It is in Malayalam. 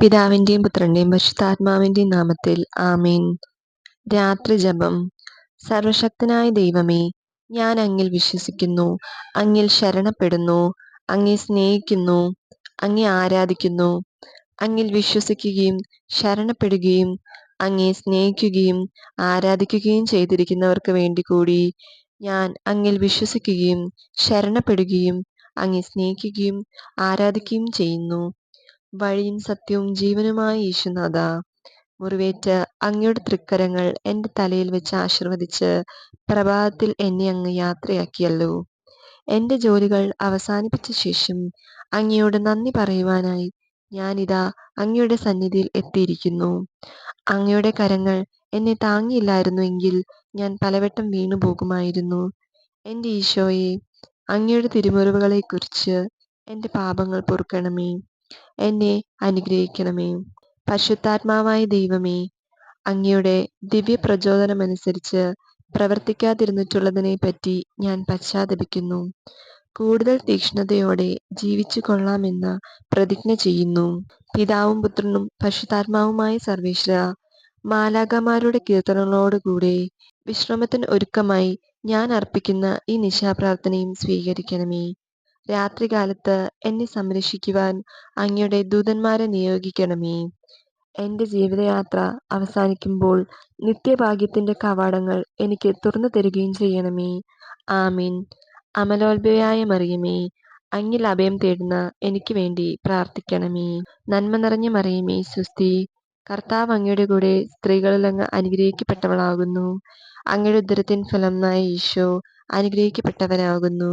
പിതാവിന്റെയും പുത്രന്റെയും പരിശുദ്ധാത്മാവിന്റെയും നാമത്തിൽ ആമേൻ. രാത്രിജപം. സർവശക്തനായ ദൈവമേ, ഞാൻ അങ്ങിൽ വിശ്വസിക്കുന്നു, അങ്ങിൽ ശരണപ്പെടുന്നു, അങ്ങേ സ്നേഹിക്കുന്നു, അങ്ങേ ആരാധിക്കുന്നു. അങ്ങിൽ വിശ്വസിക്കുകയും ശരണപ്പെടുകയും അങ്ങേ സ്നേഹിക്കുകയും ആരാധിക്കുകയും ചെയ്തിരിക്കുന്നവർക്ക് വേണ്ടി കൂടി ഞാൻ അങ്ങിൽ വിശ്വസിക്കുകയും ശരണപ്പെടുകയും അങ്ങേ സ്നേഹിക്കുകയും ആരാധിക്കുകയും ചെയ്യുന്നു. വഴിയും സത്യവും ജീവനുമായ ഈശുനാഥ മുറിവേറ്റ അങ്ങയുടെ തൃക്കരങ്ങൾ എന്റെ തലയിൽ വെച്ച് ആശീർവദിച്ച് പ്രഭാതത്തിൽ എന്നെ അങ്ങ് യാത്രയാക്കിയല്ലോ. എന്റെ ജോലികൾ അവസാനിപ്പിച്ച ശേഷം അങ്ങയോട് നന്ദി പറയുവാനായി ഞാനിതാ അങ്ങയുടെ സന്നിധിയിൽ എത്തിയിരിക്കുന്നു. അങ്ങയുടെ കരങ്ങൾ എന്നെ താങ്ങിയില്ലായിരുന്നു എങ്കിൽ ഞാൻ പലവട്ടം വീണു പോകുമായിരുന്നു എന്റെ ഈശോയെ അങ്ങയുടെ തിരുമുറിവുകളെക്കുറിച്ച് എന്റെ പാപങ്ങൾ പൊറുക്കണമേ. എന്നെ അനുഗ്രഹിക്കണമേ. പരിശുദ്ധാത്മാവായ ദൈവമേ, അങ്ങയുടെ ദിവ്യപ്രചോദനമനുസരിച്ച് പ്രവർത്തിക്കാതിരുന്നിട്ടുള്ളതിനെപ്പറ്റി ഞാൻ പശ്ചാത്തപിക്കുന്നു. കൂടുതൽ തീക്ഷ്ണതയോടെ ജീവിച്ചു ജീവിച്ചുകൊള്ളാമെന്ന് പ്രതിജ്ഞ ചെയ്യുന്നു. പിതാവും പുത്രനും പരിശുദ്ധാത്മാവുമായ സർവേശ്വര മാലാകമാരുടെ കീർത്തനങ്ങളോടുകൂടെ വിശ്രമത്തിന് ഒരുക്കമായി ഞാൻ അർപ്പിക്കുന്ന ഈ നിശാപ്രാർത്ഥനയും സ്വീകരിക്കണമേ. രാത്രികാലത്ത് എന്നെ സംരക്ഷിക്കുവാൻ അങ്ങയുടെ ദൂതന്മാരെ നിയോഗിക്കണമേ. എന്റെ ജീവിതയാത്ര അവസാനിക്കുമ്പോൾ നിത്യഭാഗ്യത്തിന്റെ കവാടങ്ങൾ എനിക്ക് തുറന്നു തരികയും ചെയ്യണമേ. ആമീൻ അമലോത്ഭയായ മറിയമേ, അങ്ങിൽ അഭയം തേടുന്ന എനിക്ക് വേണ്ടി പ്രാർത്ഥിക്കണമേ. നന്മ നിറഞ്ഞ മറിയമേ, സ്വസ്തി. കർത്താവ് അങ്ങയുടെ കൂടെ സ്ത്രീകളിൽ അങ്ങ് അനുഗ്രഹിക്കപ്പെട്ടവളാകുന്നു. അങ്ങയുടെ ഉദരത്തിൻ ഫലമായ ഈശോ അനുഗ്രഹിക്കപ്പെട്ടവനാകുന്നു.